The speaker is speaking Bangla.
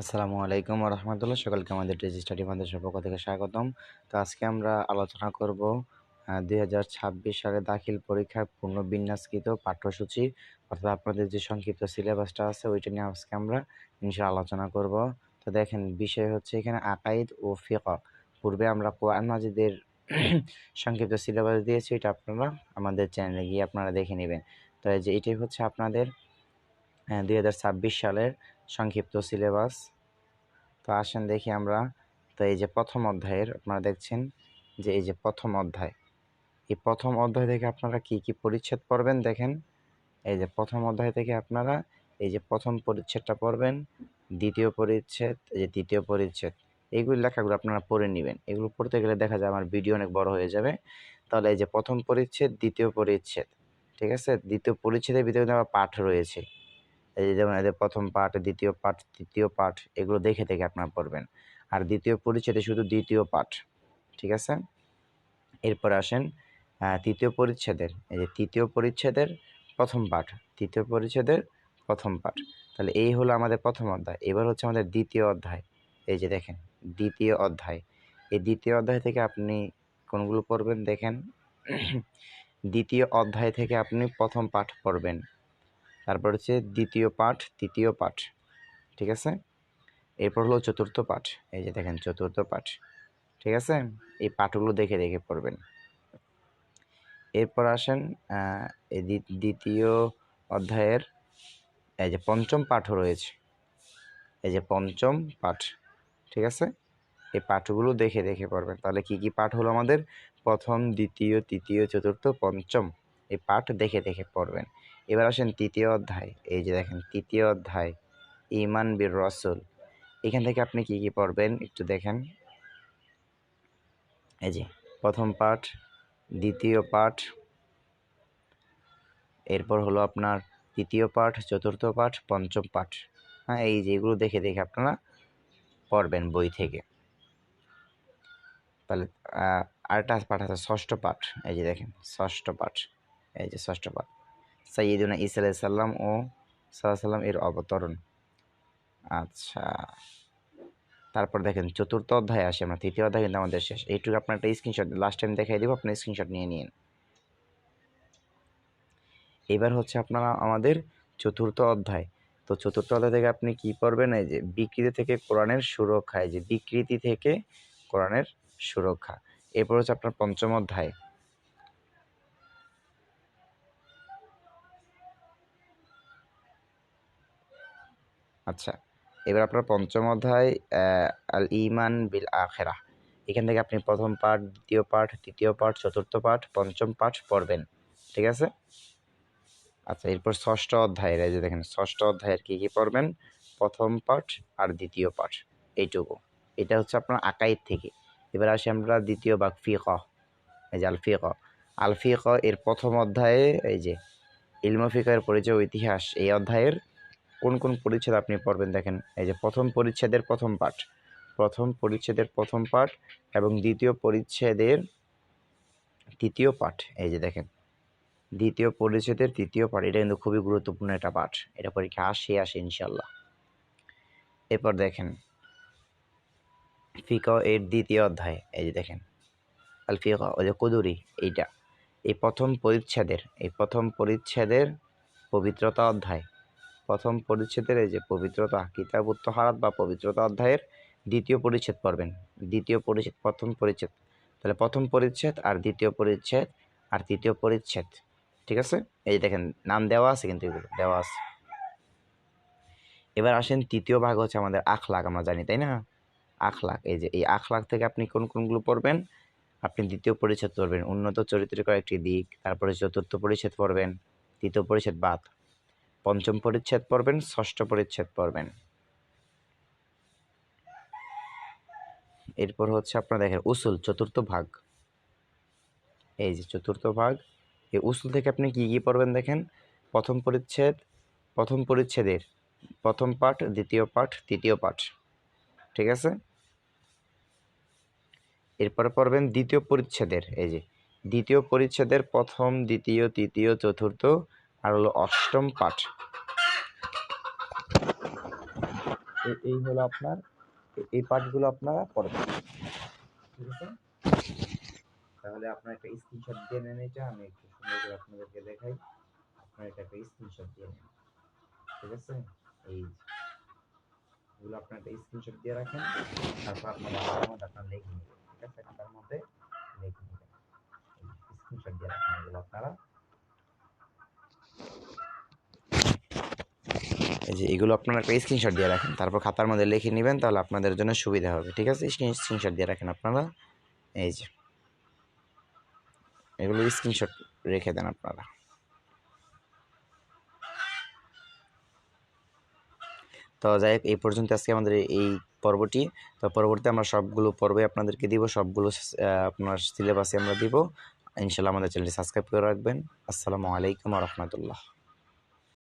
আসসালামু আলাইকুম রহমতুল্লাহ। সকলকে আমাদের টেজি স্টাডি মাদ্রাসার পক্ষ থেকে স্বাগতম। তো আজকে আমরা আলোচনা করব দুই হাজার ছাব্বিশ সালে দাখিল পরীক্ষার পুনর্বিন্যাসকৃত পাঠ্যসূচি। অর্থাৎ আপনাদের যে সংক্ষিপ্ত সিলেবাসটা আছে, ওইটা নিয়ে আজকে আমরা ইনশা আলোচনা করব। তো দেখেন, বিষয় হচ্ছে এখানে আকাইদ ও ফিকা পূর্বে আমরা কোরআন মাজিদের সংক্ষিপ্ত সিলেবাস দিয়েছি, এটা আপনারা আমাদের চ্যানেলে গিয়ে আপনারা দেখে নেবেন। তো এই যে এটাই হচ্ছে আপনাদের দুই হাজার ছাব্বিশ সালের সংক্ষিপ্ত সিলেবাস। তো আসেন দেখি আমরা। তো এই যে প্রথম অধ্যায়ের, আপনারা দেখছেন যে এই যে প্রথম অধ্যায়। এই প্রথম অধ্যায় থেকে আপনারা কি কি পরিচ্ছেদ পড়বেন দেখেন। এই যে প্রথম অধ্যায় থেকে আপনারা এই যে প্রথম পরিচ্ছেদটা পড়বেন, দ্বিতীয় পরিচ্ছেদ, এই যে তৃতীয় পরিচ্ছেদ, এইগুলি লেখাগুলো আপনারা পড়ে নেবেন। এগুলো পড়তে গেলে দেখা যায় আমার ভিডিও অনেক বড় হয়ে যাবে। তাহলে এই যে প্রথম পরিচ্ছেদ, দ্বিতীয় পরিচ্ছেদ, ঠিক আছে? দ্বিতীয় পরিচ্ছেদের ভিতরে আবার পাঠ রয়েছে। এই যে যেমন এদের প্রথম পাঠ দ্বিতীয় পাঠ তৃতীয় পাঠ এগুলো দেখে দেখে আপনারা পড়বেন। আর দ্বিতীয় পরিচ্ছেদে শুধু দ্বিতীয় পাঠ ঠিক আছে? এরপর আসেন তৃতীয় পরিচ্ছেদের। এই যে তৃতীয় পরিচ্ছেদের প্রথম পাঠ তৃতীয় পরিচ্ছেদের প্রথম পাঠ তাহলে এই হলো আমাদের প্রথম অধ্যায়। এবার হচ্ছে আমাদের দ্বিতীয় অধ্যায়। এই যে দেখেন, দ্বিতীয় অধ্যায়। এই দ্বিতীয় অধ্যায় থেকে আপনি কোনগুলো পড়বেন দেখেন? দ্বিতীয় অধ্যায় থেকে আপনি প্রথম পাঠ পড়বেন। তারপর হচ্ছে দ্বিতীয় পাঠ, তৃতীয় পাঠ, ঠিক আছে? এরপর হলো চতুর্থ পাঠ, এই যে দেখেন চতুর্থ পাঠ, ঠিক আছে? এই পাঠগুলো দেখে দেখে পড়বেন। এরপর আসেন এই দ্বিতীয় অধ্যায়ের, এই যে পঞ্চম পাঠও রয়েছে। এই যে পঞ্চম পাঠ, ঠিক আছে? এই পাঠগুলো দেখে দেখে পড়বেন। তাহলে কি কি পাঠ হলো আমাদের? প্রথম, দ্বিতীয়, তৃতীয়, চতুর্থ, পঞ্চম, এই পাঠ দেখে দেখে পড়বেন। এবার আসেন তৃতীয় অধ্যায়। এই যে দেখেন, তৃতীয় অধ্যায় ইমান বীর রসুল। এখান থেকে আপনি কি কি পড়বেন একটু দেখেন। এই যে, প্রথম পাঠ, দ্বিতীয় পাঠ, এরপর হলো আপনার তৃতীয় পাঠ, চতুর্থ পাঠ, পঞ্চম পাঠ। হ্যাঁ এই যেগুলো দেখে দেখে আপনারা পড়বেন বই থেকে। তাহলে আরেকটা পাঠ আছে, ষষ্ঠ পাঠ। এই যে দেখেন, ষষ্ঠ পাঠ। এই যে ষষ্ঠ পাঠ। সাইয়দুনা ইসা সাল্লাম ও সাল্লাম এর অবতরণ। আচ্ছা তারপর দেখেন চতুর্থ অধ্যায় আসে আমরা, তৃতীয় অধ্যায় কিন্তু আমাদের শেষ। এইটুকু আপনার একটা স্ক্রিনশট লাস্ট টাইম দেখাই দেবো আপনার স্ক্রিনশট নিয়ে নিন। এবার হচ্ছে আপনারা আমাদের চতুর্থ অধ্যায়। তো চতুর্থ অধ্যায় থেকে আপনি কি পড়বেন? এই যে বিকৃতি থেকে কোরআনের সুরক্ষা, এই যে বিকৃতি থেকে কোরআনের সুরক্ষা। এরপর হচ্ছে আপনার পঞ্চম অধ্যায়। আচ্ছা এবার আপনার পঞ্চম অধ্যায় আল ইমান বিল আখেরা এখান থেকে আপনি প্রথম পাঠ, দ্বিতীয় পাঠ, তৃতীয় পাঠ, চতুর্থ পাঠ, পঞ্চম পাঠ পড়বেন, ঠিক আছে? আচ্ছা এরপর ষষ্ঠ অধ্যায়ের এই যে দেখেন, ষষ্ঠ অধ্যায়ের কী কী পড়বেন? প্রথম পাঠ আর দ্বিতীয় পাঠ, এইটুকু। এটা হচ্ছে আপনার আকাইদ থেকে। এবার আসি আমরা দ্বিতীয় বাক ফিক এই যে আল ফিক আল ফিক এর প্রথম অধ্যায়ে, এই যে ইলমফিকের পরিচয় ইতিহাস, এই অধ্যায়ের কোন কোন পরিচ্ছেদ আপনি পড়বেন? দেখেন, এই যে প্রথম পরিচ্ছেদের প্রথম পাঠ। প্রথম পরিচ্ছেদের প্রথম পাঠ এবং দ্বিতীয় পরিচ্ছেদের তৃতীয় পাঠ। এই যে দেখেন, দ্বিতীয় পরিচ্ছেদের তৃতীয় পাঠ, এটা কিন্তু খুবই গুরুত্বপূর্ণ একটা পাঠ। এটা পরীক্ষা আসে আসে ইনশাল্লাহ এরপর দেখেন ফিকা এর দ্বিতীয় অধ্যায়। এই যে দেখেন, আল ফিকা ওই যে কুদুরি, এইটা। এই প্রথম পরিচ্ছেদের, এই প্রথম পরিচ্ছেদের পবিত্রতা অধ্যায়। প্রথম পরিচ্ছেদের এই যে পবিত্রতা, কিতাব উত্তহারাত বা পবিত্রতা অধ্যায়ের দ্বিতীয় পরিচ্ছেদ পড়বেন। দ্বিতীয় পরিচ্ছেদ, প্রথম পরিচ্ছেদ। তাহলে প্রথম পরিচ্ছেদ আর দ্বিতীয় পরিচ্ছেদ আর তৃতীয় পরিচ্ছেদ, ঠিক আছে? এই দেখেন, নাম দেওয়া আছে কিন্তু এগুলো, দেওয়া আছে। এবার আসেন তৃতীয় ভাগ হচ্ছে আমাদের আখলাখ আমরা জানি, তাই না? আখলাখ এই যে এই আখলাখ থেকে আপনি কোন কোনগুলো পড়বেন? আপনি দ্বিতীয় পরিচ্ছেদ পড়বেন, উন্নত চরিত্রের কয়েকটি দিক, তারপরে চতুর্থ পরিচ্ছেদ পড়বেন, তৃতীয় পরিচ্ছেদ বাদ। পঞ্চম পরিচ্ছেদ পড়বেন, ষষ্ঠ পরিচ্ছেদ পড়বেন। এরপর হচ্ছে আপনার দেখেন, উসুল, চতুর্থ ভাগ। এই যে চতুর্থ ভাগ, এই উসুল থেকে আপনি কি কি পড়বেন দেখেন? প্রথম পরিচ্ছেদ, প্রথম পরিচ্ছেদের, প্রথম পাঠ, দ্বিতীয় পাঠ, তৃতীয় পাঠ। ঠিক আছে? এরপরে পড়বেন দ্বিতীয় পরিচ্ছেদের, এই যে, দ্বিতীয় পরিচ্ছেদের প্রথম, দ্বিতীয়, তৃতীয়, চতুর্থ আর হলো অষ্টম পাঠ। এই হলো আপনার এই পার্টগুলো আপনারা পড়বেন ঠিক আছে? তাহলে আপনার একটা স্ক্রিনশট দিয়ে নেন এটা, আমি একটু সুন্দর করে আপনাদেরকে দেখাই। আপনার এটা একটা স্ক্রিনশট দিয়ে নেন। ঠিক আছে? এই। এগুলো আপনার একটা স্ক্রিনশট দিয়ে রাখেন, তারপর আপনার খাতার মধ্যে আপনার লিখে নেবেন। ঠিক আছে? খাতার মধ্যে লিখে নেবেন। স্ক্রিনশট দিয়ে রাখেন এগুলো আপনারা। যে এগুলো আপনারা একটা স্ক্রিনশট দিয়ে রাখেন। তারপর খাতার মধ্যে লিখে নেবেন, তাহলে আপনাদের জন্য সুবিধা হবে। ঠিক আছে? স্ক্রিনশট দিয়ে রাখেন আপনারা। এই যে। এগুলো স্ক্রিনশট রেখে দেন আপনারা। তো যাই হোক, এই পর্যন্ত আজকে আমাদের এই পর্বটি। তো পরবর্তীতে আমরা সবগুলো পর্বে আপনাদেরকে দিব, সবগুলো আপনার সিলেবাসে আমরা দিব। ইনশাল্লাহ আমাদের চ্যানেলটি সাবস্ক্রাইব করে রাখবেন। আসসালামু আলাইকুম রহমতুল্লাহ।